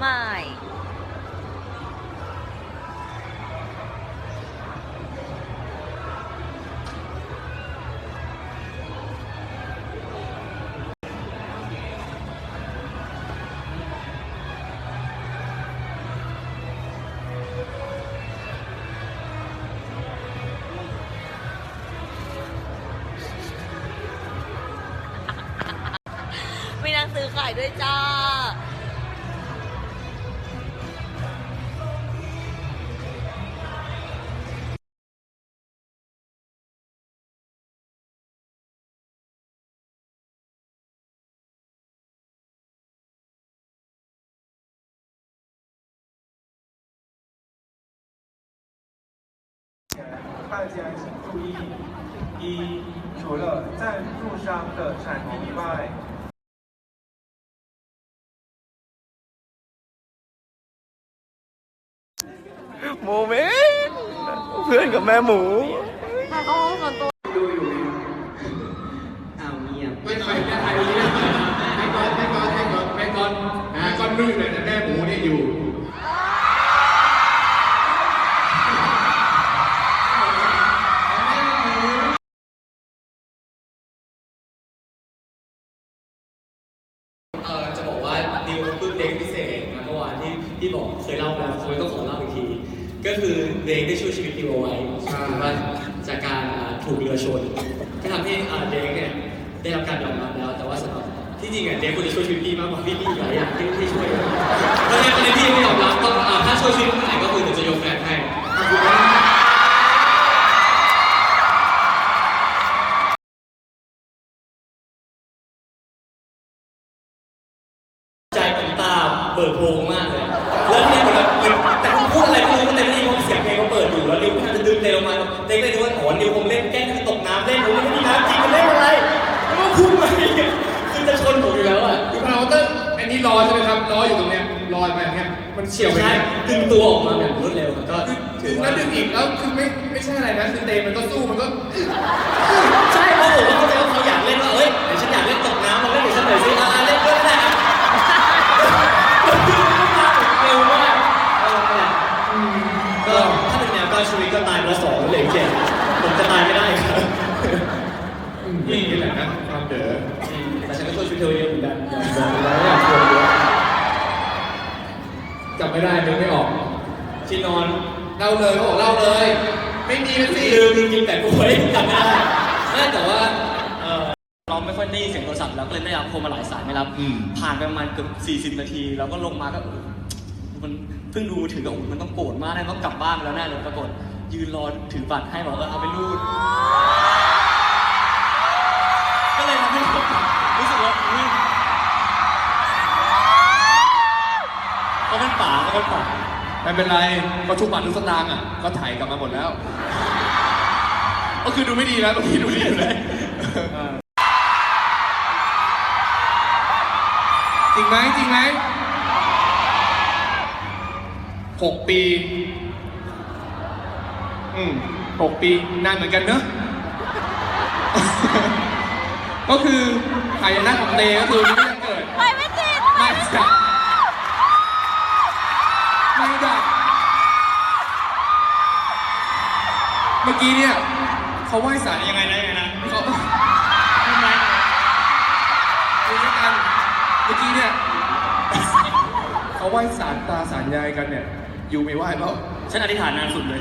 ไม่ มีหนังสือขายด้วยจ้า 大家请注意：一，除了赞助商的产品以外， โมเมนต์เพื่อนกับแม่หมู เอาเงียบ ไม่ไปแม่ไทยนี้นะแม่กอนแม่กอนแม่กอนแม่กอนแม่กอนไม่อยู่ไหนแต่แม่หมูเนี่ย ะ คือเด็กได้ช่วยชีวิตดิวเอาไว้ถูกป่ะจากการอ่าถูกเรือชนก็ทำให้อ่าเด็กเนี่ยได้รับการยอมรับแล้ว แต่ว่าสำหรับที่จริงอะเด็กควรจะช่วยชีวิตพี่มากกว่าพี่มีหลายอย่างที่ที่ช่วยเพราะฉะนั้นประเด็นที่ไม่ยอมรับต้องอ่าถ้าช่วยชีวิตเมื่อไหร่ก็คือเดี๋ยวจะยกแฟนให้ขอบคุณมากใจผมตาเปิดโพรงมากเลย แล้วเนี่ยเหมือนแบบเหมือนแต่ผมพูดอะไรไล้วนิวมันจะดึงเร็วมาเด็กเลยนึกว่าอ๋อนิวคงเล่นแกล้งตกน้ำเล่นผมไม่มีน้ำจริงมันเล่นอะไรแล้วก็พูดไปคือจะชนผมอยู่แล้วอะคือพารามอเตอร์อันนี้รอใช่ไหมครับรออยู่ตรงเนี้ยรอมาอย่างเงี้ยมันเฉียวไปใช่เนี่ยดึงตัวออกมาแบบรวดเร็วอะก็คือถืคืออว่าแล้วดึงอีกแล้วคือไม่ไม่ใช่อะไรนะคือเตมันก็สู้มันก็ใช่เพราะผมเข้าใจว่าเขาอยากเล่นว่าเอ้ยเดี๋ยวฉันอยากเล่นตกน้ำมาเล่นเดี๋ยวฉันหน่อยสิอ่าเล่นก็ได้อะเร็วมากเออนั่นแหละอืมก็ถ้าเป็นแนวก้าวชีวิตก็ตายไปแล้วสองแล้วเหลืออกเจ็ดผมจะตายไม่ได้ครับ นี่แหละนะความเด๋อ แต่ฉันก็ช่วยชีวิตเธอเยอะเหมือนกัน บอกแล้วอยากชวนเยอะจำไม่ได้นึกไม่ออก ที่นอน เล่าเลยเขาบอกเล่าเลย ไม่มีมันสิ ลืมลืมกินแต่กล้วยจำไม่ได้ไม่แต่ว่าเออ เราไม่ค่อยได้ยินเสียงโทรศัพท์แล้วก็เลยไม่รับโทรมาหลายสายไม่รับ อืม ผ่านไปประมาณเกือบ40 นาทีแล้วก็ลงมาก็โอ้โหมันเพิ่งดูมือถือก็โอ้โหมันต้องโกรธมากแน่ต้องกลับบ้านไปแล้วแน่เลยปรากฏยืนรอถือบัตรให้บอกเออเอาไปรูด ก็เลยทำให้ผมรู้สึกว่าอุ๊ยเขาเป็นป่าเขาเป็นป่า ไม่เป็นไรก็ทุกบาททุกสตางค์อะก็ถ่ายกลับมาหมดแล้ว ก็คือดูไม่ดีแล้วเมื่อกี้ดูดีอยู่เลย ไหมจริงไหมหกปี อืมหกปีนานเหมือนกันเนอะ ก็คือหายนะของเตก็คือไม่ได้เกิด ไปไม่ติดไม่ดับไม่ดับเมื่อกี้เนี่ย เขาไหว้สารยังไงนะยังไงนะเขาทำไมคุยกันเมื่อกี้เนี่ยเขาไหว้สารตาสารยายกันเนี่ย อยู่ไม่ไหว้เปล่าฉันอธิษฐานนานสุดเลย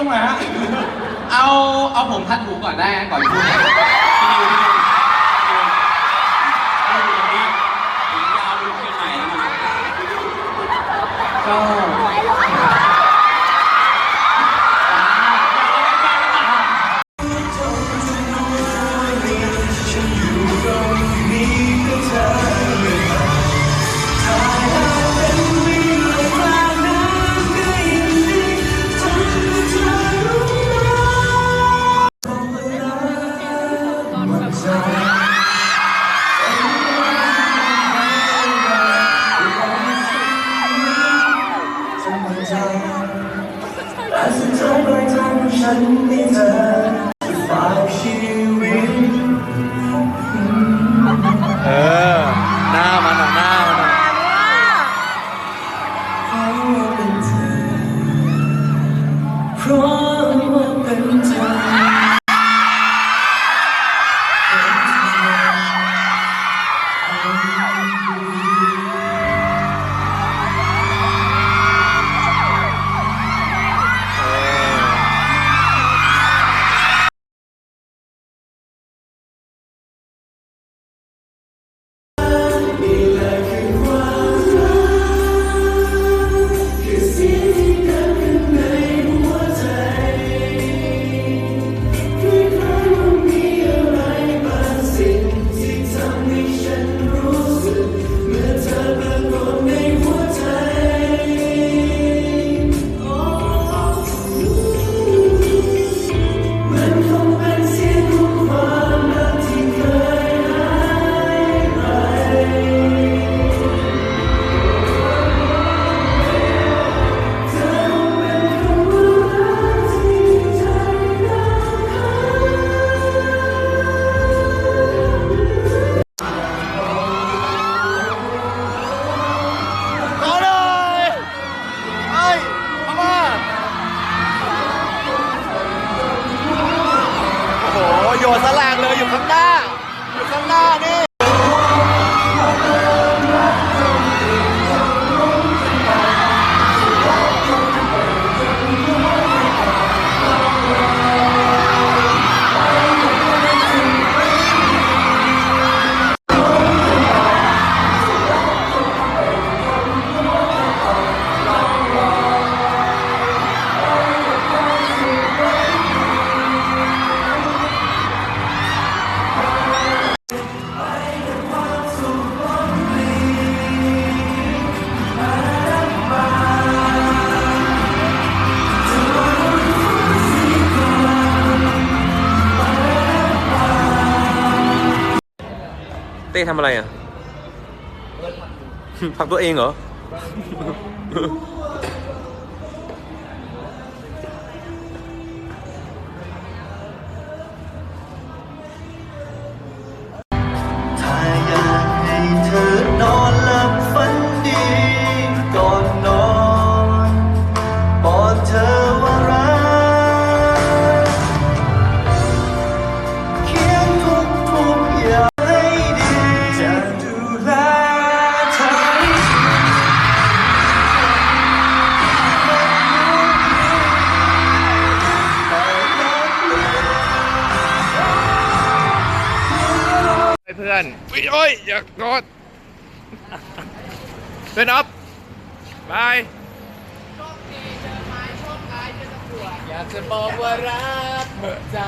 ตรงไหนฮะ เอา เอาผมพัดหูก่อนได้ก่อนพูด้ทำอะไรอะ ผักตัวเองเหรอ พี่โอ้ยอย่ากอดเป็นอัพบายอยากจะบอกว่ารักเมื่อใจ